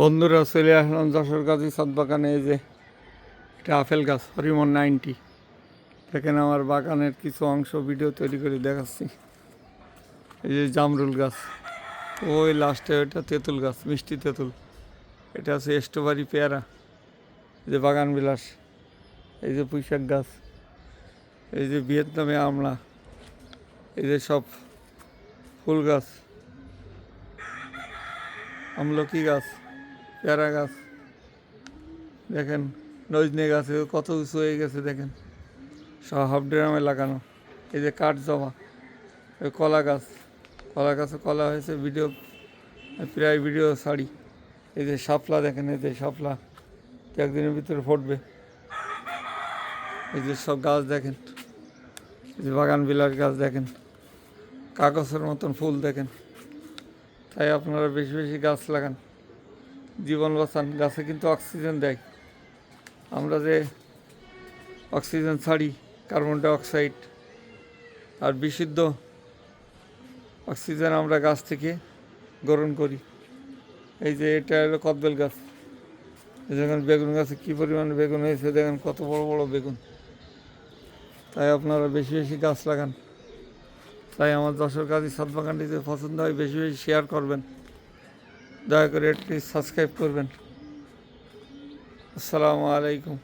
বন্ধুরা, চলে আসলাম যশোর গাছি সাত বাগানে এই যে এটা আপেল গাছ হরিমন নাইনটি। দেখেন আমার বাগানের কিছু অংশ, ভিডিও তৈরি করে দেখাচ্ছি। এই যে জামরুল গাছ, ওই লাস্টে ওইটা তেঁতুল গাছ, মিষ্টি তেঁতুল। এটা আছে স্ট্রবেরি পেয়ারা, এই যে বাগান বিলাস। এই যে পুঁইশাক গাছ, এই যে ভিয়েতনামে আমলা, এই যে সব ফুল গাছ। আমলকি গাছ। পেয়ারা গাছ। দেখেন, নজনে গাছে কত উঁচু হয়ে গেছে, দেখেন। সব হাফ ড্রামে লাগানো। এই যে কাঠ জমা এই কলা গাছ। কলা গাছে কলা হয়েছে, ভিডিও, প্রায় ভিডিও ছাড়ি। এই যে শাপলা, দেখেন, এই যে শাপলা। একদিনের ভিতরে ফুটবে। এই যে সব গাছ, দেখেন। এই যে বাগান বিলাস গাছ, দেখেন। কাগজের মতন ফুল, দেখেন। তাই আপনারা বেশি বেশি গাছ লাগান। জীবন বাঁচান, গাছে কিন্তু অক্সিজেন দেয়। আমরা যে অক্সিজেন ছাড়ি, কার্বন ডাইঅক্সাইড আর বিশুদ্ধ অক্সিজেন আমরা গাছ থেকে গ্রহণ করি। এই যে এটা হলো কদবেল গাছ। দেখেন বেগুন গাছে কী পরিমাণে বেগুন হয়েছে, দেখেন কত বড় বড় বেগুন। তাই আপনারা বেশি বেশি গাছ লাগান। তাই আমার দশের কাজে সাত বাগানটি যদি পছন্দ হয়, বেশি বেশি শেয়ার করবেন। দয়া করে একটি সাবস্ক্রাইব করবেন। আসসালামু আলাইকুম।